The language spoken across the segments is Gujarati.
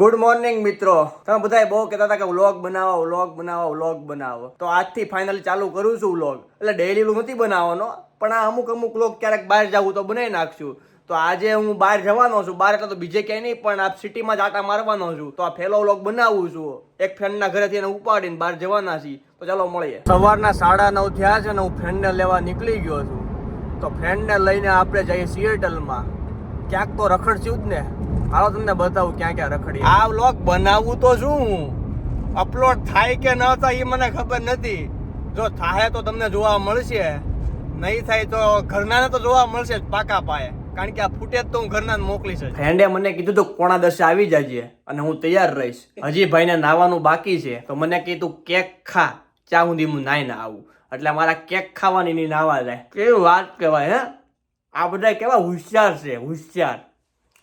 ગુડ મોર્નિંગ મિત્રો. તમે બધા બહુ કહેતા હતા કે વ્લોગ બનાવો વ્લોગ બનાવો વ્લોગ બનાવો. તો આજથી ફાઇનલી ચાલુ કરું છું વ્લોગ. એટલે ડેઈલી વ્લોગ નથી બનાવવાનો, પણ આ અમુક અમુક વ્લોગ ક્યારેક બહાર જવું તો બનાવી નાખશું. તો આજે હું બહાર જવાનો છું. બહાર એટલે તો બીજે ક્યાંય નહીં, પણ આ સિટીમાં જ આટા મારવાનો છું. તો આ ફેલો વ્લોગ બનાવું છું. એક ફ્રેન્ડના ઘરેથી એને ઉપાડીને બહાર જવાના છીએ. તો ચાલો મળીએ. સવારના સાડા નવ થયા છે ને હું ફ્રેન્ડને લેવા નીકળી ગયો છું. તો ફ્રેન્ડને લઈને આપણે જઈએ સિએટલમાં ક્યાંક તો રખડશું જ ને. હાલો તમને બતાવું ક્યાં ક્યાં રખડી આ વ્લોગ બનાવવું તો શું અપલોડ થાય કે ન થાય એ મને ખબર નથી. જો થાય તો તમને જોવા મળશે. નહીં થાય તો ઘરનાને તો જોવા મળશે જ પાકા પાયે. કારણ કે આ ફૂટેજ તો હું ઘરના મોકલીશ ફ્રેન્ડે મને કીધું તો પોણા દસે આવી જજે અને હું તૈયાર રહીશ. હજી ભાઈને નાવાનું બાકી છે. તો મને કીધું કેક ખા. ચા સુધી હું નાઈ ના આવું. એટલે મારા કેક ખાવાની નહીં નાવા જાય. કેવી વાત કહેવાય હે? આ બધા કેવા હોશિયાર છે, હોશિયાર.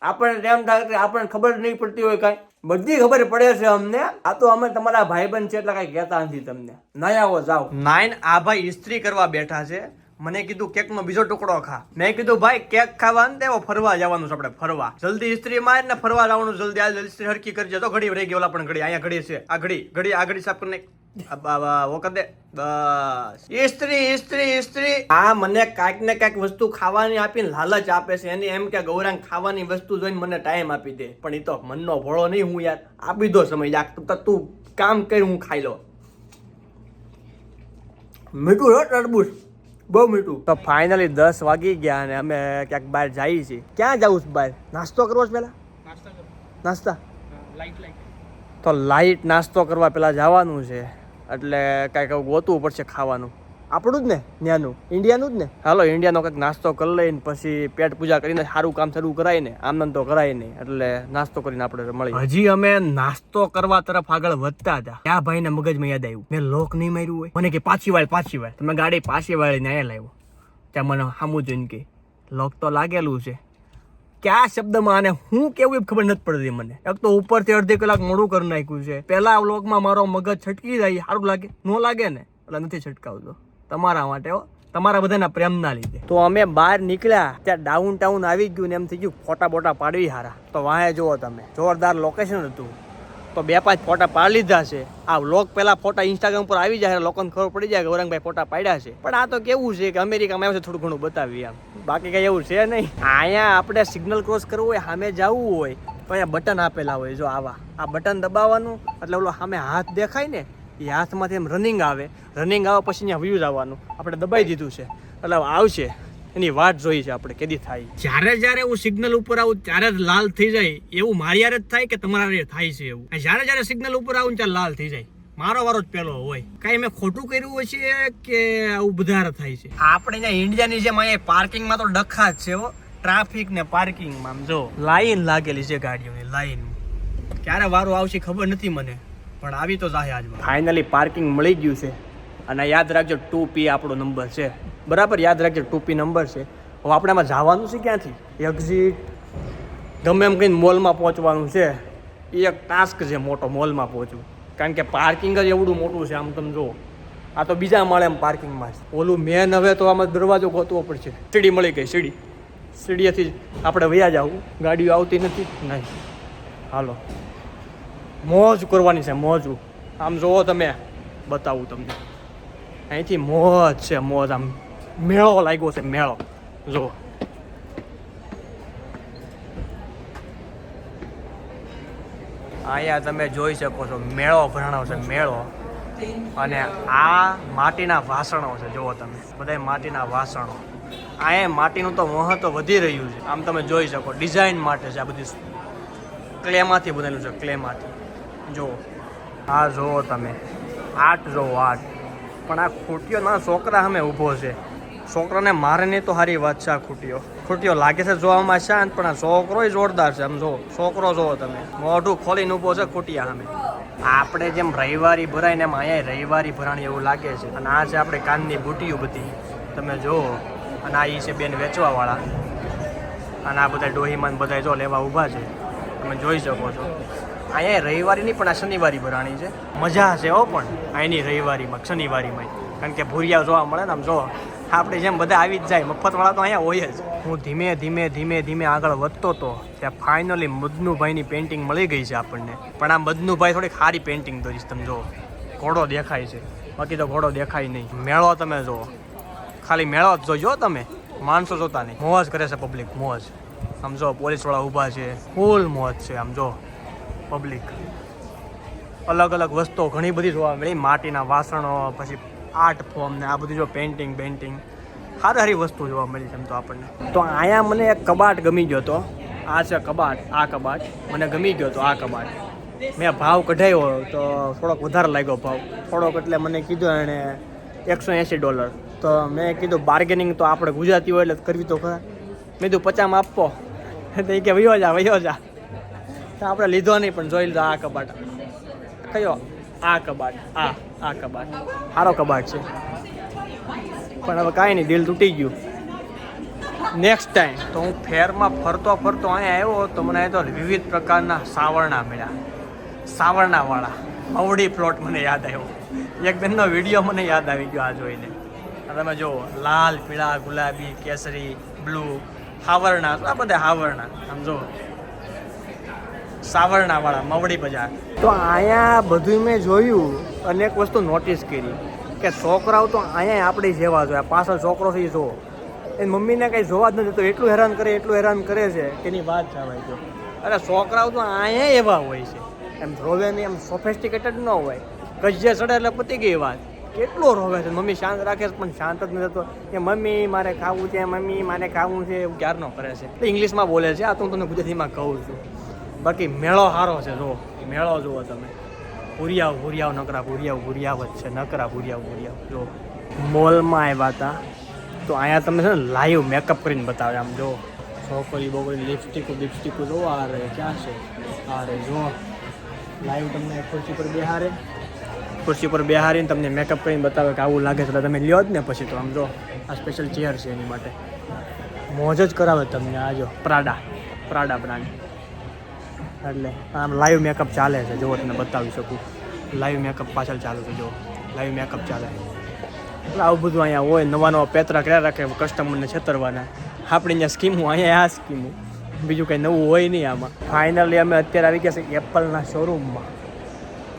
આપણને એમ થાય કે આપણને ખબર નહીં પડતી હોય કાંઈ. બધી ખબર પડે છે અમને. આ તો અમે તમારા ભાઈબંધ છે એટલે કાંઈ કહેતા નથી તમને. નહીં આવો, જાઓ. આ ભાઈ ઇસ્ત્રી કરવા બેઠા છે. મને કીધું કેક નો બીજો ટુકડો ખા. મેં કીધું, ભાઈ, કેક ખાવા ને તેવો ફરવા જવાનું છે આપણે, ફરવા. જલ્દી ઇસ્ત્રી માર ને ફરવા જવાનું, જલ્દી આ ઇસ્ત્રી હરકી કરજે. તો ઘડી રહી ગયો પણ ઘડી, અહીંયા ઘડી છે. આ ઘડી ઘડી, આ ઘડી સાફ કરીને. વખતે બસ. ઇસ્ત્રી ઇસ્ત્રી ઇસ્ત્રી આ મને કાંઈક કાંઈક વસ્તુ ખાવાની આપીને લાલચ આપે છે. એની એમ કે ગૌરાંગ ખાવાની વસ્તુ જોઈને મને ટાઈમ આપી દે. પણ એ તો મનનો ભોળો નહીં હું યાર. આપી દો સમય યાર તો તું કામ કરી, હું ખાઈ લો મીઠું હો તરબૂચ બહુ મીઠું. તો ફાઇનલી દસ વાગી ગયા અને અમે ક્યાંક બહાર જઈએ છીએ. ક્યાં જવું છે બહાર? નાસ્તો કરવો છે પહેલાં? નાસ્તા તો લાઈટ નાસ્તો કરવા પેલા જવાનું છે. એટલે કાંઈક ગોતવું પડશે ખાવાનું. આપણું જ ને ત્યાંનું ઇન્ડિયાનું જ ને? હાલો ઇન્ડિયાનો કંઈક નાસ્તો કરી લઈને પછી પેટ પૂજા કરીને સારું કામ શરૂ કરાય ને આનંદ તો કરાય નહીં એટલે નાસ્તો કરીને આપણે મળી હજી અમે નાસ્તો કરવા તરફ આગળ વધતા હતા. ત્યાં ભાઈને મગજમાં યાદ આવ્યું. મેં લોક નહીં માર્યું હોય. મને કે પાછી વાળ પાછી વાળ. તમે ગાડી પાછી વાળીને અહીંયા લાવ્યો. ત્યાં મને સામું જોઈને કે લોક તો લાગેલું છે. કયા શબ્દમાં અને હું કેવું એ ખબર નથી પડતી મને. એક તો ઉપરથી અડધી કલાક મોડું કરી નાખ્યું છે. પહેલા વ્લોગમાં મારો મગજ છટકી જાય સારું લાગે. ન લાગે ને એટલે નથી છટકાવતો. તમારા માટે હો. તમારા બધાના પ્રેમના લીધે. તો અમે બહાર નીકળ્યા, ત્યાં ડાઉન ટાઉન આવી ગયું ને એમ થઈ ગયું, ફોટા બોટા પાડવી હારા. તો વાહે જુઓ તમે, જોરદાર લોકેશન હતું. તો બે પાંચ ફોટા પાડી લીધા છે. આ લોક પેલા ફોટા ઇન્સ્ટાગ્રામ પર આવી જાય, લોકોને ખબર પડી જાય કે ઔરંગભાઈ ફોટા પાડ્યા છે. પણ આ તો કેવું છે કે અમેરિકામાં આવ્યો છે, થોડું ઘણું બતાવી આમ બાકી કઈ એવું છે નહીં. અહીંયા આપણે સિગ્નલ ક્રોસ કરવું હોય, સામે જવું હોય, તો અહીંયા બટન આપેલા હોય, જો આવા. આ બટન દબાવવાનું, એટલે ઓલો સામે હાથ દેખાય ને એ હાથમાંથી એમ રનિંગ આવે. રનિંગ આવે પછી અહીંયા વ્યૂઝ આવવાનું આપણે દબાઈ દીધું છે. એટલે આવશે. એની વાટ જોઈ છે આપણે કેદી થાય. જ્યારે જ્યારે હું સિગ્નલ ઉપર આવું ત્યારે જ લાલ થઈ જાય. એવું મારી યારે જ થાય કે તમારા થાય છે એવું? જ્યારે જ્યારે સિગ્નલ ઉપર આવું ત્યારે લાલ થઈ જાય. મારો વારો જ પેલો હોય. કાંઈ મેં ખોટું કર્યું હોય છે કે આવું વધારે થાય છે? આપણે અહીંયા ઇન્ડિયાની જેમ અહીંયા પાર્કિંગમાં તો ડખા જ છે ટ્રાફિક ને પાર્કિંગમાં જો. લાઈન લાગેલી છે ગાડીઓની લાઈન ક્યારે વારો આવશે ખબર નથી મને. પણ આવી તો જાહે આજમાં. ફાઇનલી પાર્કિંગ મળી ગયું છે. અને યાદ રાખજો ટુ પી આપણો નંબર છે. બરાબર? યાદ રાખજો ટુ પી નંબર છે. હવે આપણે આમાં જવાનું છે ક્યાંથી? એક્ઝિટ ગમે એમ કહીને મોલમાં પહોંચવાનું છે. એ એક ટાસ્ક છે મોટો મોલમાં પહોંચવું. કારણ કે પાર્કિંગ જ એવડું મોટું છે, આમ તમે જુઓ. આ તો બીજા માળે એમ પાર્કિંગમાં છે. ઓલું મેન હવે તો આમાં દરવાજો ગોતવો પડશે. સીડી મળી ગઈ, સીડી. સીડીએથી આપણે વયા જવું. ગાડીઓ આવતી નથી? નહીં. હાલો. મોજ કરવાની છે, મોજું. આમ જોવો તમે, બતાવું તમને. અહીંથી મોજ છે, મોજ. આમ મેળો લાગ્યો છે, મેળો. જુઓ અહીંયા તમે જોઈ શકો છો, મેળો ભરાણો છે, મેળો. અને આ માટીના વાસણો છે જુઓ તમે. બધા માટીના વાસણો. અહીંયા માટીનું તો મહત્વ વધી રહ્યું છે. આમ તમે જોઈ શકો, ડિઝાઇન માટે છે આ બધી. ક્લેમાંથી બનેલું છે, ક્લેમાંથી. જુઓ. આ જુઓ તમે. આર્ટ જુઓ આર્ટ પણ આ ખૂટીઓ ના છોકરા સામે ઊભો છે. છોકરાને મારે નહીં તો સારી વાત છે આ ખૂટીઓ. ખૂટીઓ લાગે છે જોવામાં શાંત, પણ આ છોકરો જોરદાર છે. આમ જો છોકરો જોવો તમે. મોઢું ખોલીને ઊભો છે ખૂટિયા સામે. આપણે જેમ રવિવારી ભરાય ને એમ અહીંયા રવિવારી ભરાણી એવું લાગે છે. અને આ છે આપણે કાનની બુટીઓ બધી. તમે જુઓ. અને આ એ છે બેન વેચવાવાળા. અને આ બધા ડોહીમાં બધા જો લેવા ઊભા છે. તમે જોઈ શકો છો. અહીંયા રવિવારી નહીં પણ આ શનિવારી ભરાણી છે. મજા છે હો પણ અહીંની રવિવારીમાં શનિવારીમાં કારણ કે ભૂરિયા જોવા મળે ને આમ જો, આપણે જેમ બધા આવી જ જાય, મફતવાળા તો અહીંયા હોય જ. હું ધીમે ધીમે ધીમે ધીમે આગળ વધતો હતો ત્યાં ફાઇનલી મદનુભાઈની પેઇન્ટિંગ મળી ગઈ છે આપણને. પણ આ મદનુભાઈ થોડીક સારી પેઇન્ટિંગ દોરીશ તમે જો. ઘોડો દેખાય છે. બાકી તો ઘોડો દેખાય નહીં. મેળો તમે જુઓ ખાલી મેળો જ જોજો તમે. માણસો જોતા નહીં. મોજ કરે છે પબ્લિક મોજ. આમ જો પોલીસવાળા ઊભા છે. ફૂલ મોજ છે આમ જો. પબ્લિક અલગ અલગ વસ્તુઓ ઘણી બધી જોવા મળી. માટીના વાસણો, પછી આર્ટ ફોર્મ ને આ બધું જો પેઇન્ટિંગ પેઇન્ટિંગ સારી સારી વસ્તુ જોવા મળી છે એમ તો આપણને. તો અહીંયા મને એક કબાટ ગમી ગયો હતો. આ છે કબાટ, આ કબાટ. મને ગમી ગયો હતો આ કબાટ. મેં ભાવ કઢાવ્યો તો થોડોક વધારે લાગ્યો ભાવ. થોડોક એટલે મને કીધું એણે એકસો એંસી ડોલર. તો મેં કીધું બાર્ગેનિંગ તો આપણે ગુજરાતી હોય એટલે કરવી તો ખરા. મેં કીધું પચામાં આપો. તો એ કે વયો જા વયો જા. તો આપણે લીધો નહીં, પણ જોઈ લીધો આ કબાટ. કયો? આ કબાટ. આ આ કબાટ. સારો કબાટ છે. પણ હવે કાંઈ નહીં, દિલ તૂટી ગયું. નેક્સ્ટ ટાઈમ તો હું ફેરમાં ફરતો ફરતો અહીંયા આવ્યો તો મને તો વિવિધ પ્રકારના સાવરણા મળ્યા. સાવરણાવાળા. અવડી પ્લોટ મને યાદ આવ્યો. એક બેનનો વીડિયો મને યાદ આવી ગયો આ જોઈને. તમે જુઓ, લાલ, પીળા, ગુલાબી, કેસરી, બ્લુ, હાવરણા, આ બધા હાવરણા. આમ જુઓ. સાવરણાવાળા મવડી બજાર. તો અહીંયા બધું મેં જોયું અને એક વસ્તુ નોટિસ કરી કે છોકરાઓ તો અહીંયા આપણી જેવા જોયા પાછળ છોકરો છે જો એ મમ્મીને કંઈ જોવા જ નથી તો એટલું હેરાન કરે, એટલું હેરાન કરે છે. એની વાત જવાય જો અરે છોકરાઓ તો અહીંયા એવા હોય છે. એમ રોવે નહીં, એમ સોફેસ્ટિકેટેડ ન હોય. ગજ્જે ચડે એટલે પતી ગઈ વાત. કેટલો રોવે છે? મમ્મી શાંત રાખે છે, પણ શાંત જ નથી થતો. કે મમ્મી, મારે ખાવું છે, મમ્મી, મારે ખાવું છે, એવું ક્યારનો કરે છે? ઇંગ્લિશમાં બોલે છે. આ તો હું તમને ગુજરાતીમાં કહું છું. બાકી મેળો સારો છે જો મેળો જુઓ તમે. ભૂરિયાવ ભૂરિયાવ નકરા ભૂરિયાવ ભૂરિયાવ જ છે. નકરા ભૂરિયાવ ભૂરિયાવ જો મોલમાં આવ્યા હતા. તો અહીંયા તમે છે ને લાઈવ મેકઅપ કરીને બતાવે આમ જો છોકરી બોકરી લિપસ્ટિકો બિપસ્ટિકો જો આ રે ક્યાં છે? આ રે જો લાઈવ તમને ખુરશી પર બેહારે ખુરશી પર બેહારીને તમને મેકઅપ કરીને બતાવે કે આવું લાગે છે. તમે લ્યો જ ને પછી તો આમ જો આ સ્પેશિયલ ચેર છે એની માટે. મોજ જ કરાવે તમને આ જો પ્રાડા પ્રાડા બ્રાન્ડ એટલે આમ લાઈવ મેકઅપ ચાલે છે. જો તમને બતાવી શકું. લાઈવ મેકઅપ પાછળ ચાલુ છે જો લાઈવ મેકઅપ ચાલે. એટલે આવું બધું અહીંયા હોય. નવા નવા પેતરા કર્યા રાખે કસ્ટમરને છેતરવાના. આપણી અહીંયા સ્કીમો અહીંયા આ સ્કીમો બીજું કંઈ નવું હોય નહીં આમાં. ફાઇનલી અમે અત્યારે આવી ગયા છે એપલના શોરૂમમાં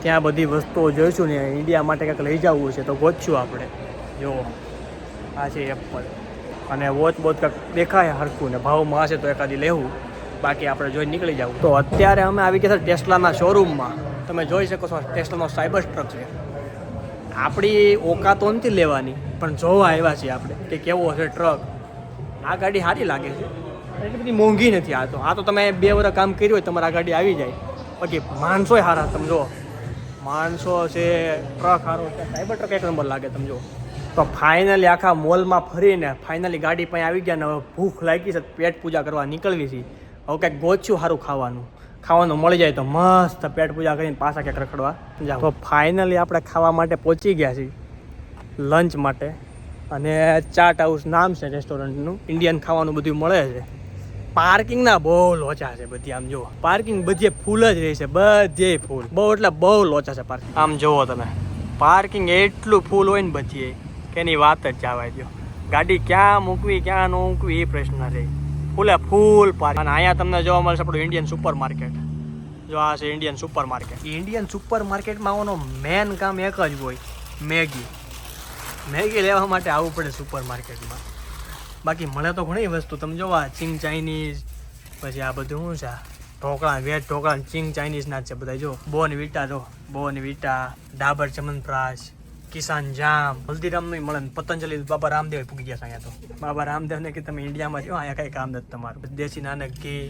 ત્યાં બધી વસ્તુઓ જોઈશું ને ઇન્ડિયા માટે કંઈક લઈ જવું છે તો ગોતશું આપણે. જો આ છે એપલ અને વોચ બોચ કંઈક દેખાય હરખું ને. ભાવમાં હશે તો એકાદી લેવું. બાકી આપણે જોઈ નીકળી જવું તો અત્યારે અમે આવી ગયા ટેસ્લાના શોરૂમમાં તમે જોઈ શકો છો, ટેસ્લાનો સાયબર ટ્રક છે. આપણી ઓકાતો નથી લેવાની, પણ જોવા આવ્યા છીએ આપણે કે કેવો હશે ટ્રક આ ગાડી સારી લાગે છે. એટલી બધી મોંઘી નથી આ તો. આ તો તમે બે વર્ષ કામ કર્યું હોય, તમારા ગાડી આવી જાય. બાકી માણસો સારા, તમે જો માણસો છે ટ્રક સારો. છે સાયબર ટ્રક એક નંબર લાગે, તમે જો તો ફાઇનલી આખા મોલમાં ફરીને ફાઇનલી ગાડી પાસે આવી ગયા ને હવે ભૂખ લાગી છે, પેટ પૂજા કરવા નીકળવી છે. હવે કંઈક ગોચ્યું સારું ખાવાનું. ખાવાનું મળી જાય તો મસ્ત પેટ પૂજા કરીને પાછા ક્યાંક રખડવા. જાઓ. તો ફાઇનલી આપણે ખાવા માટે પહોંચી ગયા છીએ. લંચ માટે. અને ચાટ હાઉસ નામ છે રેસ્ટોરન્ટનું ઇન્ડિયન ખાવાનું બધું મળે છે. પાર્કિંગના બહુ લોચા છે બધી આમ જુઓ. પાર્કિંગ બધી ફૂલ જ રહી છે બધે ફૂલ બહુ એટલે બહુ લોચા છે પાર્કિંગ આમ જુઓ તમે. પાર્કિંગ એટલું ફૂલ હોય ને બધી કે એની વાત જ જવાય દો ગાડી ક્યાં મૂકવી ક્યાં ન મૂકવી એ પ્રશ્ન રહે ફૂલે ફૂલ પાર્ક અને અહીંયા તમને જોવા મળશે આપણું ઇન્ડિયન સુપર માર્કેટ જો આ છે Indian super market Indian super માર્કેટમાં આવવાનો મેન કામ એક જ હોય, મેગી. મેગી લેવા માટે આવવું પડે સુપર માર્કેટમાં બાકી મળે તો ઘણી વસ્તુ, તમે જોવા ચીંગ ચાઇનીઝ પછી આ બધું શું છે? ઢોકળા, વેજ ઢોકળા ચીંગ ચાઇનીઝના જ છે બધા. જો બોન વિટા જો બોન વિટા ડાબર ચમનપ્રાશ કિસાન જામ, હલ્દીરામનું મળે પતંજલિ, બાબા રામદેવ પૂકી ગયા અહીંયા તો. બાબા રામદેવને કે તમે ઇન્ડિયામાં જો અહીંયા કઈ કામ નથી તમારું. દેશી નાનક ઘી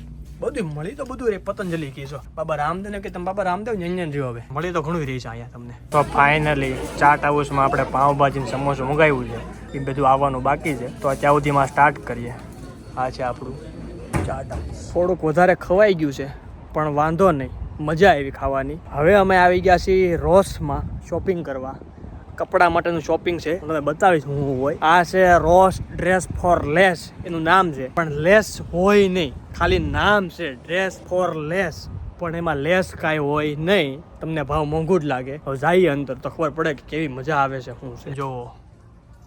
બધું મળી તો બધું રે પતંજલિ ઘી બાબા રામદેવ કે તમે બાબા રામદેવ જન્યન રહ્યો હવે. મળી તો ઘણું રહી છે અહીંયા તમને. તો ફાઇનલી ચાટ હાઉસમાં આપણે પાઉંભાજી ને સમોસું મંગાવ્યું છે. એ બધું આવવાનું બાકી છે. તો ત્યાં સુધીમાં સ્ટાર્ટ કરીએ. આ છે આપણું ચાટ હાઉસ. થોડુંક વધારે ખવાઈ ગયું છે, પણ વાંધો નહીં. મજા આવી ખાવાની. હવે અમે આવી ગયા છીએ રોસમાં શોપિંગ કરવા. કપડા માટેનું શોપિંગ છે. હું તમને બતાવીશ હું હું હોય. આ છે રોસ ડ્રેસ ફોર લેસ એનું નામ છે. પણ લેસ હોય નહીં. ખાલી નામ છે ડ્રેસ ફોર લેસ પણ એમાં લેસ કાંઈ હોય નહીં. તમને ભાવ મોંઘું જ લાગે. હવે જઈએ અંદર તો ખબર પડે કે કેવી મજા આવે છે શું છે. જો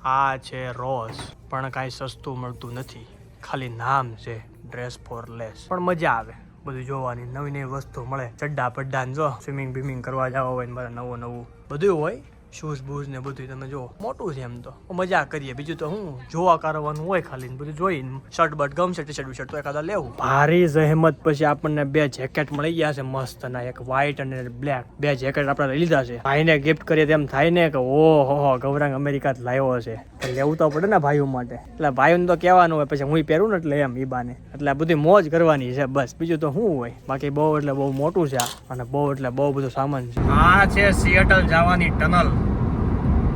આ છે રોસ પણ કાંઈ સસ્તું મળતું નથી. ખાલી નામ છે ડ્રેસ ફોર લેસ પણ મજા આવે. બધું જોવાની નવી નવી વસ્તુ મળે. ચડ્ડા પડ્ડા જો સ્વિમિંગ બિમિંગ કરવા જવા હોય ને મારે નવું નવું. બધું હોય. શૂઝ બૂઝ ને બધું તમે જો મોટું છે એમ તો. મજા કરીએ. બીજું તો હું જોવા કરવાનું હોય ખાલી બધું જોઈને શર્ટ બટ ગમશે ટી શર્ટ શર્ટ તો એકાદા લેવું. ભારી જહેમત પછી આપણને બે જેકેટ મળી ગયા છે મસ્ત ના. એક વ્હાઈટ અને બ્લેક બે જેકેટ આપણે લીધા છે. ભાઈને ગિફ્ટ કરીએ તેમ થાય ને કે ઓહો ગૌરાંગ અમેરિકા લાવ્યો છે લેવું તો પડે ને ભાઈઓ માટે. એટલે ભાઈઓને તો કહેવાનું હોય, પછી હું પહેરું ને એટલે એમ ઈબાને બાને. એટલે આ બધી મોજ કરવાની છે, બસ. બીજું તો શું હોય? બાકી બહુ એટલે બહુ મોટું છે અને બહુ એટલે બહુ બધું સામાન છે. આ છે સિએટલ જવાની ટનલ.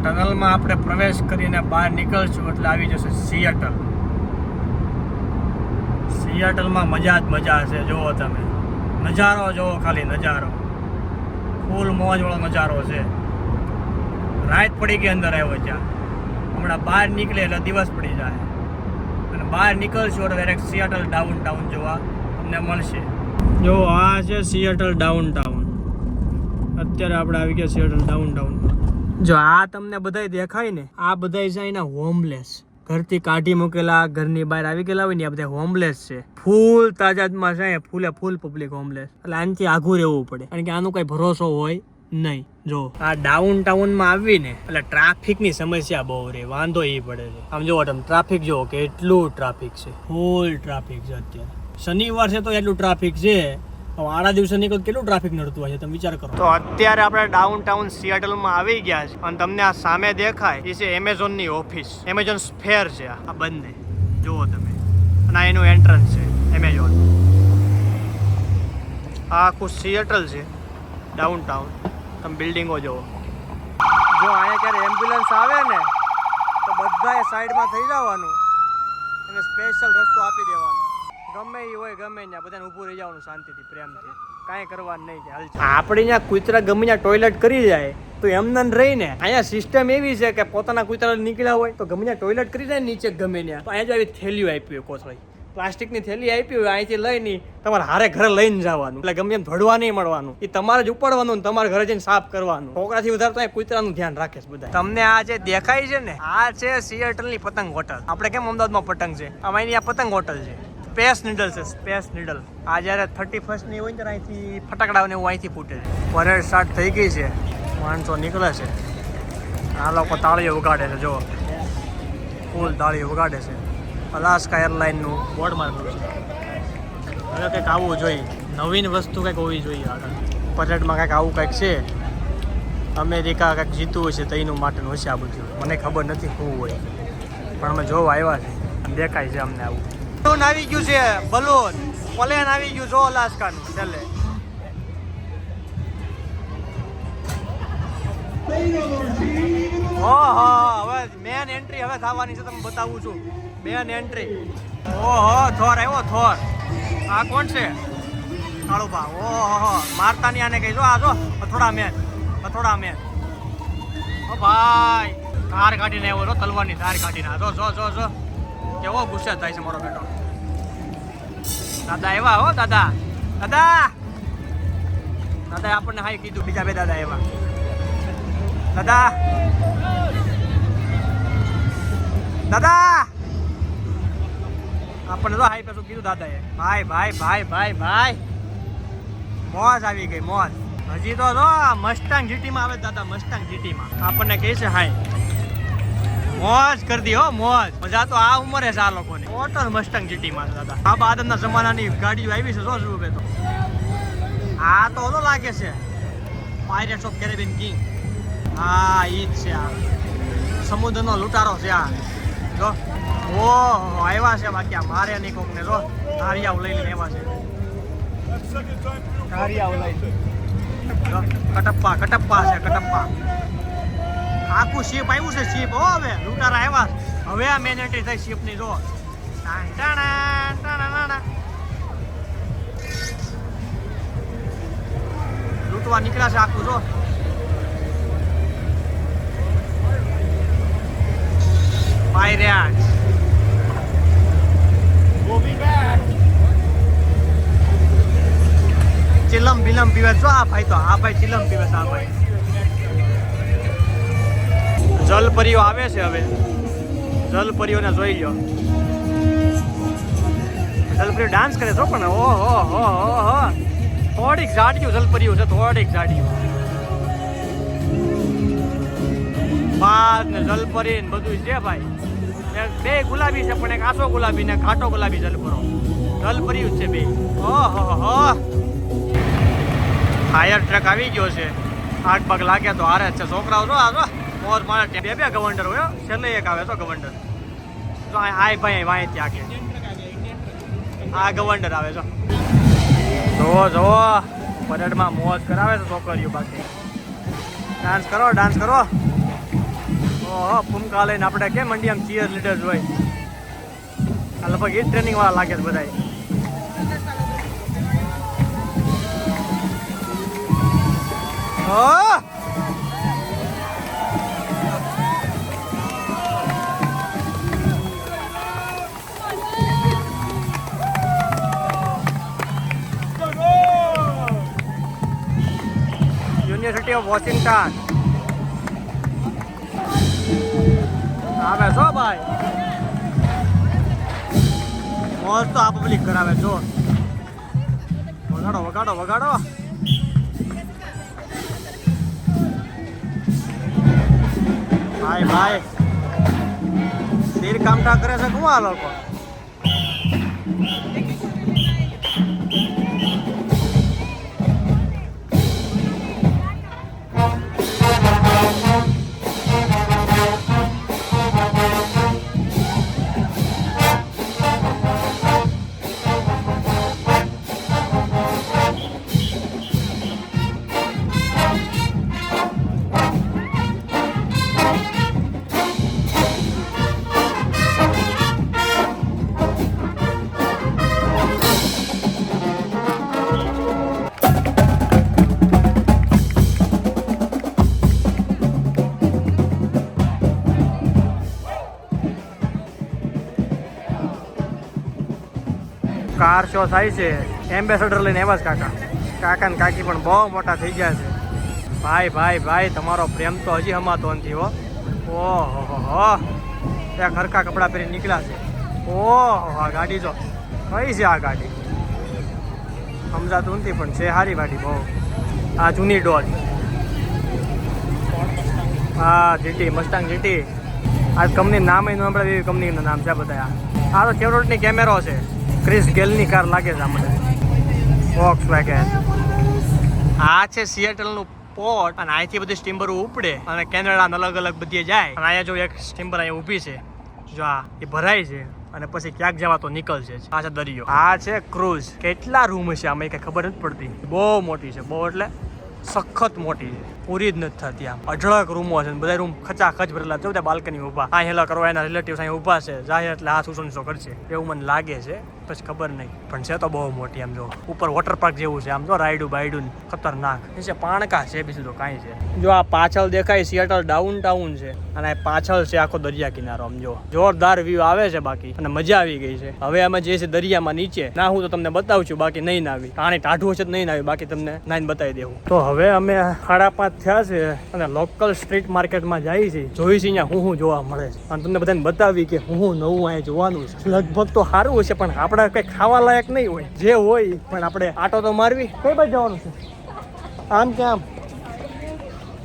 ટનલમાં આપણે પ્રવેશ કરીને બહાર નીકળશું એટલે આવી જશે સિએટલ. સિએટલમાં મજા જ મજા છે, જુઓ તમે. નજારો જુઓ ખાલી, નજારો. ફૂલ મોજ વાળો નજારો છે. રાત પડી ગઈ અંદર આવ્યો ત્યાં. હમણાં બહાર નીકળે એટલે દિવસ પડી જાય. અને બહાર નીકળશો એટલે ડાયરેક્ટ સિયાટલ ડાઉન ટાઉન જોવા તમને મળશે. જો આ છે સિયાટલ ડાઉન ટાઉન અત્યારે આપણે આવી ગયા સિયાટલ ડાઉન ટાઉન જો આ તમને બધાય દેખાય ને આ બધાય છે એના હોમલેસ ઘરથી કાઢી મૂકેલા ઘરની બહાર આવી ગયેલા હોય ને આ બધા હોમલેસ છે. ફૂલ તાજાદમાં છે ફૂલે ફૂલ પબ્લિક હોમલેસ એટલે આનાથી આઘું રહેવું પડે. કારણ કે આનો કઈ ભરોસો હોય નહીં જો. આ ડાઉન ટાઉનમાં આવીને એટલે ટ્રાફિકની સમસ્યા બહુ રે વાંધો એ પડે છે. આમ જોવો તમે ટ્રાફિક જુઓ કે એટલું ટ્રાફિક છે. ફૂલ ટ્રાફિક છે અત્યારે. શનિવાર છે તો એટલું ટ્રાફિક છે. આડા દિવસે નીકળ કેટલું ટ્રાફિક નડતું હોય છે તમે વિચાર કરો. તો અત્યારે આપણે ડાઉન ટાઉન સિયાટલમાં આવી ગયા છે. અને તમને આ સામે દેખાય એ છે એમેઝોનની ઓફિસ એમેઝોન સ્ફેર છે આ. બંને. જુઓ તમે. અને આ એનું એન્ટ્રન્સ છે એમેઝોન આ આખું સિયાટલ છે ડાઉન ટાઉન તમે બિલ્ડિંગો જુઓ જો અહીંયા ક્યારે એમ્બ્યુલન્સ આવે ને, તો બધાએ સાઈડમાં થઈ જવાનું. અને સ્પેશિયલ રસ્તો આપી દેવાનો. ગમે એ હોય, ગમે ત્યાં બધાને ઊભું રહી જવાનું શાંતિથી, પ્રેમથી. કાંઈ કરવાનું નહીં હાલ આપણે ત્યાં કૂતરા ગમે ત્યાં ટોયલેટ કરી જાય, તો એમને રહીને, અહીંયા સિસ્ટમ એવી છે કે પોતાના કૂતરા નીકળ્યા હોય, તો ગમે ત્યાં ટોયલેટ કરી જાય નીચે ગમે ત્યાં તો અહીંયા જ આવી થેલીઓ આપી હોય કોથળી. પ્લાસ્ટિકની થેલી આપી હોય, અહીંથી લઈને તમારે હારે ઘરે લઈને જવાનું. એટલે ગમે એમ ભડવા નહીં મળવાનું. એ તમારે જ ઉપાડવાનું તમારે ઘરે જઈને સાફ કરવાનું. છોકરાથી વધારે તો કૂતરાનું ધ્યાન રાખે છે બધા તમને આ જે દેખાય છે ને, આ છે સિએટલની પતંગ હોટલ. આપણે કેમ અમદાવાદમાં પતંગ છે? અમારી આ પતંગ હોટલ છે. સ્પેસ નીડલ છે, સ્પેસ નીડલ. આ જ્યારે થર્ટી ફર્સ્ટની હોય ને ત્યારે અહીંથી ફટાકડા ને એવું અહીંથી ફૂટે છે. પરેડ સ્ટાર્ટ થઈ ગઈ છે. માણસો નીકળે છે. આ લોકો તાળીઓ ઉગાડે છે જો ફૂલ તાળીઓ વગાડે છે. અલાસ્કા એરલાઇનનું. બોર્ડ મારેલું છે. હવે કંઈક આવવું જોઈએ. નવીન વસ્તુ કંઈક હોવી જોઈએ આગળ. પરેડમાં કંઈક આવું કંઈક છે. અમેરિકા કંઈક જીતવું છે તો એનું માટેનું હશે આ બધું. મને ખબર નથી શું હોય. પણ અમે જોવા આવ્યા છે. દેખાય છે અમને આવું. બલૂન આવી ગયું છે. બલૂન પ્લેન આવી ગયું જો અલાસ્કાનું છેલ્લે. ઓહો હવે મેન એન્ટ્રી હવે થવાની છે તમને બતાવું છું. મેન એન્ટ્રી ઓહો, થોર આવ્યો, થોર. આ કોણ છે? કાળુભા. ઓહો, મારતાની આને કહી જો આ જો, અથોડા મેન અથોડા મેન ઓ ભાઈ, ધાર કાઢીને આવ્યો છો તલવારની ધાર કાઢીને. આ જો જો જો જો. કેવો ગુસ્સે થાય છે મારો બેટો. દાદા એવા હો, દાદા. દાદા! દાદા આપણને હાઈ કીધું, બીજા બે દાદા એવા દાદા! દાદા! આપણને તો હાઈ પેલું કીધું દાદાએ. ભાઈ ભાઈ ભાઈ ભાઈ ભાઈ. મોજ આવી ગઈ, મોજ. હજી તો જો મસ્ટાંગ જીટીમાં આવે દાદા મસ્ટાંગ જીટીમાં આપણને કહે છે હાઈ મોજ કરી દી હો, મોજ. મજા તો આ ઉંમરે છે આ લોકોને. ટોટલ મસ્ટંગ જીટીમાં માં દાદા. આ બાદના જમાનાની ગાડીઓ આવી છે શું શું તો. આ તો ઓલો લાગે છે. પાયરેટ્સ ઓફ કેરેબિયન કિંગ હા, ઈ જ છે આ. સમુદ્રનો લૂંટારો છે આ. જો. ઓ આવ્યા છે બાકી મારે નહીં કોકને જો ધારિયાઓ લઈ લઈને આવ્યા છે. ધારિયાઓ લઈ કટપ્પા કટપ્પા છે કટપ્પા. આખું શીપ આવ્યું છે શીપ હો હવે. લૂંટારા આવ્યા હવે આ મેન એન્ટ્રી થઈ શીપની જો. ટાણ ટાણા, ટાણા. લૂંટવા નીકળ્યા છે આખું જો. પાયરેટ્સ ચિલમ બિલમ પીવે જો આ ભાઈ તો, આ ભાઈ ચિલમ પીવે આ ભાઈ. જલપરીઓ આવે છે હવે. જલપરીઓને જોઈ લો જલપરીઓ ડાન્સ કરે છો પણ ઓ હો હો હો થોડીક જાડિયું જલપરીઓ છે, થોડીક જાડિયું બાદ ને જલપરી ને બધું છે ભાઈ. બે ગુલાબી છે, પણ એક આસો ગુલાબી ને કાટો ગુલાબી જલપરો જલપર્યું છે બે. ઓહો ફાયર ટ્રક આવી ગયો છે. આગ પગ લાગ્યા તો હારે છે. છોકરાઓ જો આ જો મોર મારે બે બે ગવર્નર હોય છેલ્લે એક આવે તો ગવર્નર. જો આ ભાઈ વાય ત્યાં કે આ ગવર્નર આવે, જો. જોવો જોવો પરેડમાં મોજ કરાવે છે છોકરીઓ બાકી ડાન્સ કરો ડાન્સ કરો. ઓહો ફૂમકા લઈને આપણે કેમ મંડી ચીયર લીડર્સ હોય? આ લગભગ એ ટ્રેનિંગ વાળા લાગે છે બધા Oh! યુનિવર્સિટી ઓફ વોશિંગ્ટન આવે છો ભાઈ. મોજ તો આ પબ્લિક કરાવે, જો. વગાડો વગાડો વગાડો. ભાઈ ભાઈ. શેર કામટા કરે છે આ લોકો. શો થાય છે. એમ્બેસેડર લઈને એવા જ કાકા. કાકા ને કાકી પણ બહુ મોટા થઈ ગયા છે. ભાઈ ભાઈ ભાઈ, તમારો પ્રેમ તો હજી હમાતો નથી હો. ઓહો ત્યાં ખરખા કપડાં પહેરી નીકળ્યા છે. ઓહો, આ ગાડી જો. કઈ છે આ ગાડી? સમજાતું નથી પણ છે સારી ગાડી બહુ. આ જૂની ડોલ. હા જીટી મસ્ટાંગ જીટી આ કંપની નામ એનું સાંભળે એવી કંપનીનું નામ છે બધા આ તો કેવરોટની કેમેરો છે. ક્રિસ ગેલની કાર લાગે છે મને વોક્સ વેગન આ છે સિએટલનું પોર્ટ અને અહીંથી બધી સ્ટીમ્બર ઉપડે અને કેનેડા અલગ અલગ બધી જાય. અને અહીંયા જો એક સ્ટીમ્બર અહીંયા ઊભી છે. જો આ, એ ભરાય છે અને પછી ક્યાંક જવા તો નીકળશે. આ છે દરિયો. આ છે ક્રુઝ કેટલા રૂમ છે આમાં કઈ ખબર નથી પડતી. બહુ મોટી છે, બહુ એટલે સખત મોટી છે. પૂરી જ નથી થતી આમ. અઢળક રૂમો છે બધા રૂમ ખચાખચ ભરેલા છે. ત્યાં બાલ્કની ઊભા. આ હેલા કરવા એના રિલેટિવ્સ અહીં ઊભા છે. જાહેર એટલે હાથ ઉછોણીસો કરશે. એવું મને લાગે છે. પછી ખબર નહીં. પણ છે તો બહુ મોટી આમ જો, ઉપર વોટર પાર્ક જેવું છે. આમ જો રાયડું બાયડું ખતરનાક. નીચે પાણકા છે બીજું તો કાંઈ છે. જો આ પાછળ દેખાય સિયાટલ ડાઉન ટાઉન છે અને પાછળ છે આખો દરિયા કિનારો આમ જો. જોરદાર વ્યૂ આવે છે બાકી અને મજા આવી ગઈ છે. હવે અમે જે છે દરિયામાં નીચે, ના હું તો તમને બતાવું છું, બાકી નહીં નાવી. પાણી ટાઢું હશે નહીં નાવી, બાકી તમને નાઈને બતાવી દેવું. તો હવે અમે સાડા પાંચ થયા છે અને લોકલ સ્ટ્રીટ માર્કેટમાં જઈએ છીએ જોઈ છીએ અહીંયા હું હું જોવા મળે છે. અને તમને બધાને બતાવી કે હું હું નવું અહીંયા જોવાનું છે. લગભગ તો સારું હશે, પણ આપણે કંઈ ખાવા લાયક નહીં હોય. જે હોય પણ આપણે આટો તો મારવી. કઈ બાજુ જવાનું છે? આમ કે આમ?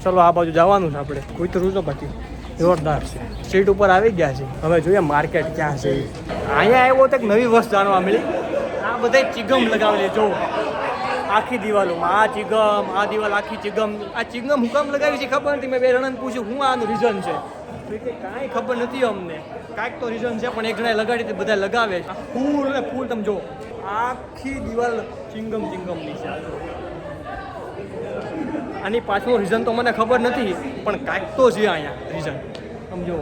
ચલો આ બાજુ જવાનું છે આપણે. કોઈ તો બાકી. જોરદાર છે. સ્ટ્રીટ ઉપર આવી ગયા છે. હવે જોઈએ માર્કેટ ક્યાં છે. અહીંયા આવ્યો તો એક નવી વસ્તુ જાણવા મળી. આ બધા ચિગમ લગાવેલી જો આખી દિવાલોમાં. આ ચિગમ આ દિવાલ આખી ચિગમ. આ ચિગમ હું કામ લગાવી છે ખબર નથી. મેં બે જણાને પૂછ્યું હું આનું રીઝન છે. કાંઈ ખબર નથી અમને. કાંઈક તો રીઝન છે, પણ એક જણાએ લગાડી તે બધા લગાવે છે. ફૂલ ને ફૂલ, તમે જો આખી દિવાલ ચિંગમ ચિંગમની છે. આની પાછળનું રીઝન તો મને ખબર નથી, પણ કાંઈક તો છે અહીંયા રીઝન સમજો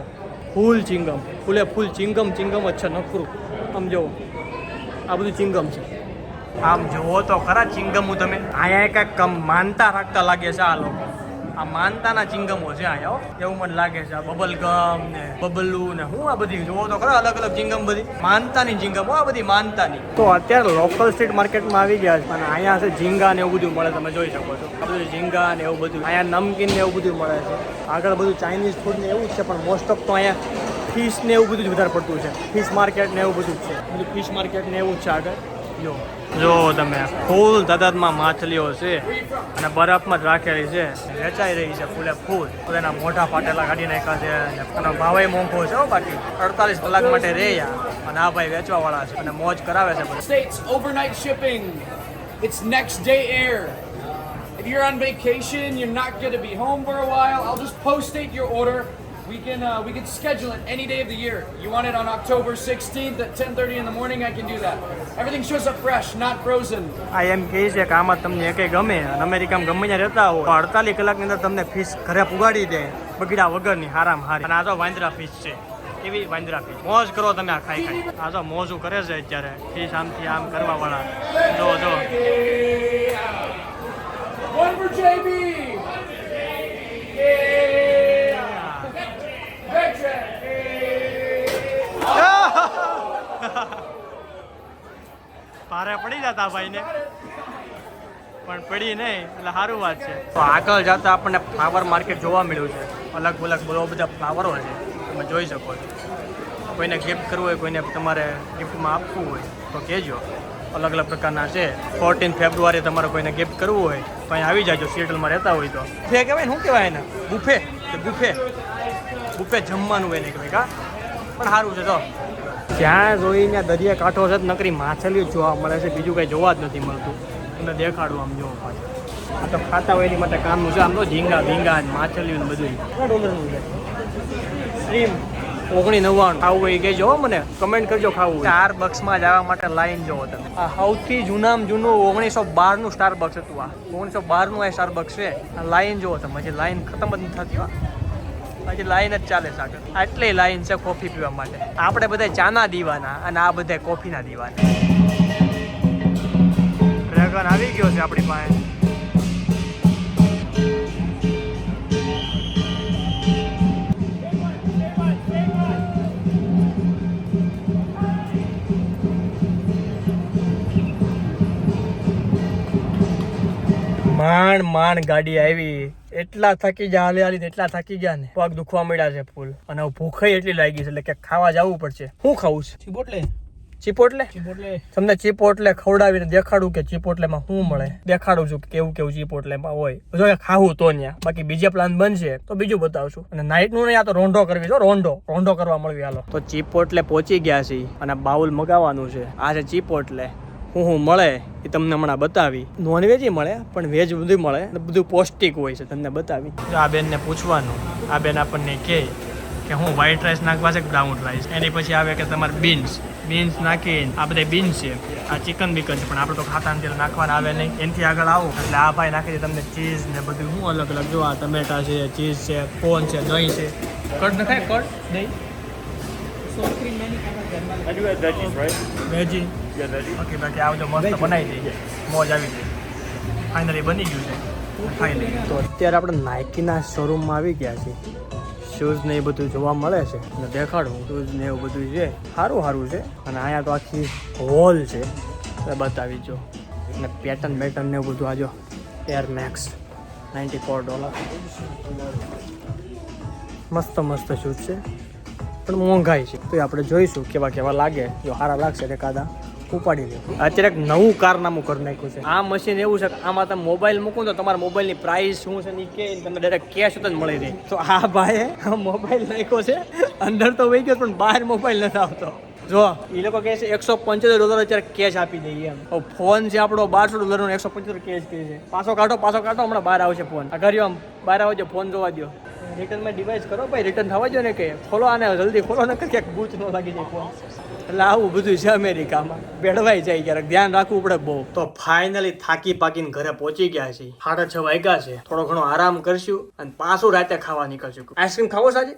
ફૂલ ચિંગમ. ફૂલે ફૂલ ચિંગમ ચિંગમ જ છે નકરું સમજો આ બધું ચિંગમ છે. આમ જુઓ તો ખરા ચિંગમો તમે. અહીંયા કંઈક માનતા રાખતા લાગે છે આ લોકો. આ માનતાના ચિંગમો છે અહીંયા. એવું મને લાગે છે આ બબલ ગમ ને બબલુ ને હું આ બધી જોવો તો ખરા અલગ અલગ ચિંગમ બધી. માનતાની ચિંગમ, આ બધી માનતાની. તો અત્યારે લોકલ સ્ટ્રીટ માર્કેટમાં આવી ગયા છે, અને અહીંયા છે ઝીંગા ને એવું બધું મળે, તમે જોઈ શકો છો. આ બધું ઝીંગા ને એવું બધું. અહીંયા નમકીન ને એવું બધું મળે છે. આગળ બધું ચાઇનીઝ ફૂડ ને એવું જ છે, પણ મોસ્ટ ઓફ તો અહીંયા ફિશ ને એવું બધું જ વધારે પડતું છે. ફિશ માર્કેટ ને એવું બધું જ છે. બધું ફિશ માર્કેટ ને એવું જ છે આગળ. જો તમે ફૂલ તાદાદમાં માછલીઓ છે અને બરફમાં જ રાખેલી છે વેચાઈ રહી છે ફૂલે ફૂલ તો એના મોઢા ફાટેલા કાઢી નાખ્યા છે અને ભાવે મોંઘો છે બાકી અડતાલીસ કલાક માટે રે યાર અને આ ભાઈ વેચવા વાળા છે અને મોજ કરાવે છે overnight shipping. It's next day air. If you're on vacation, you're not going to be home for a while. I'll just post date your order. We can uh, we can schedule it any day of the year. You want it on October 16th at 10:30 in the morning? I can do that. Everything shows up fresh, not frozen. આ એમ કહે છે કે આમાં તમને એકે ગમે અને અમેરિકામાં ગમે ત્યાં રહેતા હોય તો અડતાલીસ કલાકની અંદર તમને ફીસ ઘરે પુગાડી દે બગડ્યા વગરની હારામ હારી અને આ તો વાંદરા ફીસ છે એવી વાંદરા ફીસ મોજ કરો તમે આ ખાઈ ખાઈ આ તો મોજું કરે છે અત્યારે ફીસ આમથી આમ કરવા વાળા જો જો One for JB. Yeah. ભારે પડી જતા ભાઈને. પણ પડી નહીં એટલે સારું વાત છે. તો આગળ જતા આપણને ફ્લાવર માર્કેટ જોવા મળ્યું છે. અલગ અલગ બહુ બધા ફ્લાવરો છે. તમે જોઈ શકો છો. કોઈને ગિફ્ટ કરવું હોય કોઈને તમારે ગિફ્ટમાં આપવું હોય તો કહેજો. અલગ અલગ પ્રકારના છે. ફોર્ટીન ફેબ્રુઆરી તમારે કોઈને ગિફ્ટ કરવું હોય તો અહીં આવી જાજો સિએટલમાં રહેતા હોય તો. બુફે કહેવાય ને શું કહેવાય એને? બુફે. કે બુફે. બુફે જમવાનું હોય ને કહેવાય કા? પણ સારું છે તો જ્યાં જોઈને દરિયા કાંઠો છે નકરી માછલીઓ જોવા મળે છે. બીજું કંઈ જોવા જ નથી મળતું. તમને દેખાડું આમ જોવા પાછું. આ તો ખાતા હોય એની માટે કામનું છે. આમ તો ઝીંગા ભીંગા માછલીઓ ને બધું છે. સ્ટ્રીમ ઓગણી નવ્વાણું. ખાવું હોય કહેજો હો મને. કમેન્ટ કરજો ખાવું. ચાર બક્સમાં જવા માટે લાઈન જોવો તમે. આ સૌથી જૂનામાં જૂનું ઓગણીસો બારનું સ્ટાર બક્સ હતું આ. ઓગણીસો બારનું આ સ્ટાર બક્સ છે. આ લાઈન જોવો તમે. હજી લાઈન ખતમ જ નથી થતી હો. હજી લાઈન જ ચાલે સાગર આટલી લાઈન છે કોફી પીવા માટે. આપણે બધા ચાના દીવાના અને આ બધા કોફીના દીવાના. ડ્રેગન આવી ગયો છે આપણી પાસે. માંડ માંડ ગાડી આવી. એટલા થકી ગયા હાલી હાલી એટલા થકી ગયા ને પગ દુખવા મળ્યા છે ફૂલ. અને ભૂખે એટલી લાગી છે એટલે કે ખાવા જવું પડશે. શું ખાવું છે? ચીપોટલે. ચીપોટલે. તમને ચીપોટલે ખવડાવીને દેખાડું કે ચીપોટલેમાં શું મળે? દેખાડું છું કે કેવું કેવું ચીપોટલેમાં હોય. જો ખાવું તો ત્યાં બાકી બીજા પ્લાન બનશે તો બીજું બતાવશું. અને નાઇટનું નહીં આ તો રોંઢો કરવી છો હો, રોંઢો. રોંઢો કરવા મળવી હાલો. તો ચીપોટલે પહોંચી ગયા છે અને બાઉલ મગાવવાનું છે. આ છે ચીપોટલે. હું હું મળે એ તમને હમણાં બતાવી. નોનવેજ મળે પણ વેજ બધું મળે. બધું પૌષ્ટિક હોય છે તમને બતાવી. આ બેનને પૂછવાનું આ બેન આપણને કહે કે હું વ્હાઈટ રાઈસ નાખવા છે કે બ્રાઉન રાઈસ એની પછી આવે કે તમારે બીન્સ બીન્સ નાખીને આ બધા બીન્સ છે. આ ચિકન બિકન છે પણ આપણે તો ખાતા તેલ નાખવાના આવે નહીં. એનાથી આગળ આવો. એટલે આ ભાઈ નાખી છે તમને ચીઝ ને બધું. હું અલગ અલગ જો આ ટમેટા છે ચીઝ છે કોન છે દહીં છે. કટ નખાય કટ દહીં? Veggie Yeah, veggies. ઓકે બાકી આ બધું મસ્ત બનાવી દઈએ. મોજ આવી ગઈ ફાઇનલી બની ગયું છે. તો અત્યારે આપણે નાઇકીના શોરૂમમાં આવી ગયા છીએ. શૂઝ ને એ બધું જોવા મળે છે. અને દેખાડું શૂઝ ને એવું બધું છે. સારું સારું છે. અને અહીંયા તો આખી હોલ છે. એ બતાવી જો. અને પેટર્ન બેટર્ન ને એવું બધું આજો Air Max ninety four dollar મસ્ત મસ્ત શૂઝ છે. પણ મોંઘાઈ છે. તો આપણે જોઈશું કેવા કેવા લાગે. જો સારા લાગશે એકાદા ઉપાડી લે અત્યારે એક નવું કારનામું કરી નાખ્યું છે. આ મશીન એવું છે કે આમાં તમે મોબાઈલ મૂકો તો તમારા મોબાઈલની પ્રાઇસ શું છે ને કે તમને ડાયરેક્ટ કેશ જ મળી રહે. તો આ ભાઈએ મોબાઈલ નાખ્યો છે. અંદર તો વહી ગયો પણ બહાર મોબાઈલ નથી આવતો. જો એ લોકો કહે છે એકસો પંચોતેર ડોલર અત્યારે કેશ આપી દઈએ એમ. ફોન છે આપણો બારસો ડોલરનો એકસો પંચોતેર કેશ કહે છે. પાછો કાઢો પાછો કાઢો હમણાં બહાર આવશે ફોન આ ઘરે આમ બહાર આવજો ફોન જોવા દો રિટર્નમાં ડિવાઇસ કરો ભાઈ રિટર્ન થવા જો ને કે? ખોલો આને જલ્દી ખોલો ને ક્યાંક બૂચ ન લાગી જાય ફોન એટલે આવું બધું છે અમેરિકામાં. ભેળવાઈ જાય ક્યારેક. ધ્યાન રાખવું પડે બહુ. તો ફાઇનલી થાકી પાકીને ઘરે પહોંચી ગયા છે. સાડા છ વાગ્યા છે. થોડો ઘણો આરામ કરશું અને પાછું રાતે ખાવા નીકળશું. આઈસ્ક્રીમ ખાવો સાજી?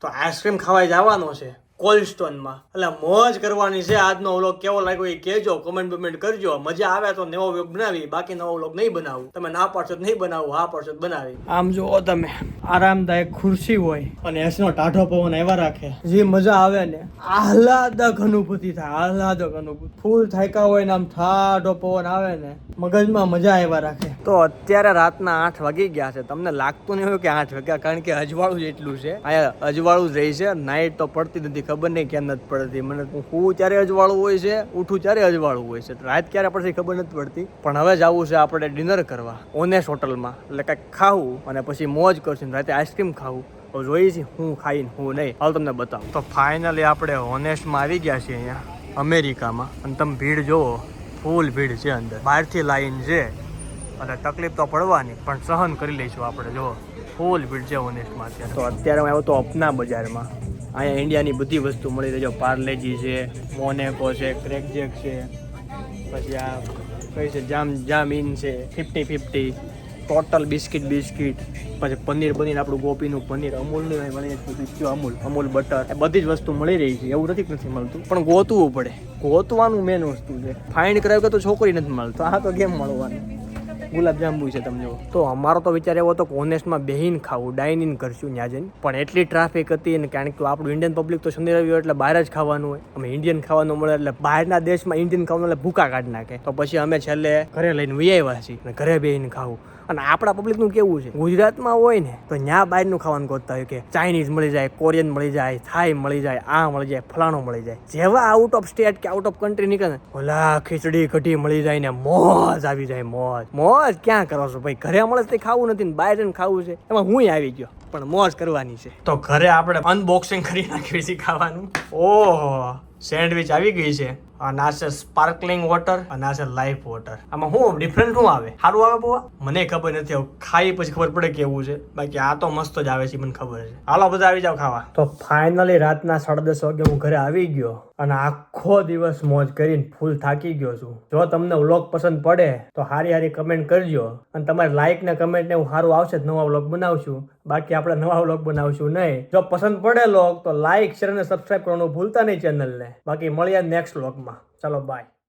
તો આઈસ્ક્રીમ ખાવા જવાનો છે. કોલ્ડસ્ટોનમાં એટલે મોજ કરવાની છે આજનો વ્લોગ કેવો લાગ્યો એ કહેજો કમેન્ટ બમેન્ટ કરજો. મજા આવે તો નવો વ્લોગ બનાવી બાકી નવો વ્લોગ નહીં બનાવું. તમે ના પાડશો નહીં બનાવું હા પાડશો બનાવી. આમ જુઓ તમે આરામદાયક ખુરશી હોય. અને એસનો ટાઢો પવન એવા રાખે. જે મજા આવે ને આહલાદક અનુભૂતિ થાય આહલાદક અનુભૂતિ. ફૂલ થાયકા હોય ને આમ ઠાઢો પવન આવે ને મગજમાં મજા એવા રાખે. તો અત્યારે રાતના આઠ વાગી ગયા છે. તમને લાગતું નહીં હોય કે આઠ વાગ્યા કારણ કે અજવાળું જ એટલું છે. અહીંયા અજવાળું જ રહી છે. નાઇટ તો પડતી નથી. ખબર નહીં કેમ નથી પડતી. મને હું ત્યારે અજવાળું હોય છે, ઉઠું ત્યારે અજવાળું હોય છે. રાત ક્યારે પડશે ખબર નથી પડતી. પણ હવે જવું છે, આપણે ડિનર કરવા, ઓનેસ્ટ હોટલમાં. એટલે કંઈક ખાવું અને પછી મોજ કરશું રાતે આઈસ્ક્રીમ ખાવું. તો જોઈએ છીએ હું ખાઈને હું નહીં. હાલ તમને બતાવું. તો ફાઇનલી આપણે હોનેસ્ટમાં આવી ગયા છીએ અહીંયા, અમેરિકામાં. અને તમે ભીડ જોવો ફૂલ ભીડ છે અંદર. બહારથી લાઈન છે. અને તકલીફ તો પડવાની, પણ સહન કરી લઈશું આપણે જો ફૂલ ભીડ છે ઓનેસ્ટમાં અત્યારે. તો અત્યારે હું આવ્યો તો અપના બજારમાં. અહીંયા ઇન્ડિયાની બધી વસ્તુ મળી રહે. છે પાર્લેજી છે મોનેકો છે ક્રેકજેક છે, પછી આ કઈ છે, જામ જામીન છે fifty fifty total biscuit biscuit પછી પનીર બનીર આપણું ગોપીનું પનીર અમૂલનું મળી બધું અમૂલ? અમૂલ બટર. એ બધી જ વસ્તુ મળી રહી છે. એવું નથી નથી મળતું. પણ ગોતવું પડે. ગોતવાનું મેન વસ્તુ છે. ફાઇન્ડ કરાવ્યું તો છોકરી નથી મળતો. આ તો કેમ મળવાનું? ગુલાબજાંબુ છે તમને તો અમારો તો વિચાર એવો હતો કે ઓનેસ્ટમાં બેહીને ખાવું ડાઇન ઇન કરશું ત્યાં જઈને. પણ એટલી ટ્રાફિક હતી અને કારણ કે આપણું ઇન્ડિયન પબ્લિક તો શનિ, રવિ એટલે બહાર જ ખાવાનું હોય. અમે ઇન્ડિયન ખાવાનું મળે એટલે બહારના દેશમાં ઇન્ડિયન ખાવાનું એટલે ભૂકા કાઢી નાખે. તો પછી અમે છેલ્લે ઘરે લઈને વી આવ્યા છીએ ઘરે બેહીને ખાવું. અને આપણા પબ્લિકનું કેવું છે? ગુજરાતમાં હોય ને, તો ત્યાં બહારનું ખાવાનું ગોતતા હોય કે ચાઇનીઝ મળી જાય, કોરિયન મળી જાય, થાઈ મળી જાય, આ મળી જાય, ફલાણું મળી જાય. જેવા આઉટ ઓફ સ્ટેટ કે આઉટ ઓફ કન્ટ્રી નીકળે ઓલા ખીચડી કઢી મળી જાય ને, મોજ આવી જાય, મોજ. મોજ ક્યાં કરો છો ભાઈ? ઘરે મળે તે ખાવું નથી ને, બહાર જઈને ખાવું છે. એમાં હું આવી ગયો, પણ મોજ કરવાની છે. તો ઘરે આપણે અનબોક્સિંગ કરી નાખ્યું છે ખાવાનું? ઓહો, સેન્ડવિચ આવી ગઈ છે. અને આ છે સ્પાર્કલિંગ વોટર અને આ છે લાઈફ વોટર આમાં શું ડિફરન્ટ શું આવે? સારું આવે બહુ મને ખબર નથી આવું ખાઈ પછી ખબર પડે કેવું છે. બાકી આ તો મસ્ત જ આવે છે, મને ખબર છે. હાલો, બધા આવી જાવ ખાવા. તો ફાઇનલી રાતના સાડા દસ વાગે હું ઘરે આવી ગયો અને આખો દિવસ મોજ કરીને ફૂલ થાકી ગયો છું. જો તમને વ્લોગ પસંદ પડે, તો હારી હારી કમેન્ટ કરજો અને તમારે લાઈક ને કમેન્ટ ને હું સારું આવશે જ નવા વ્લોગ બનાવશું. બાકી આપણે નવા વ્લોગ બનાવશું નહીં. જો પસંદ પડે લોગ તો લાઈક શેર અને સબસ્ક્રાઇબ કરવાનું ભૂલતા નહીં ચેનલને. બાકી મળીએ નેક્સ્ટ વ્લોગમાં. ચાલો બાય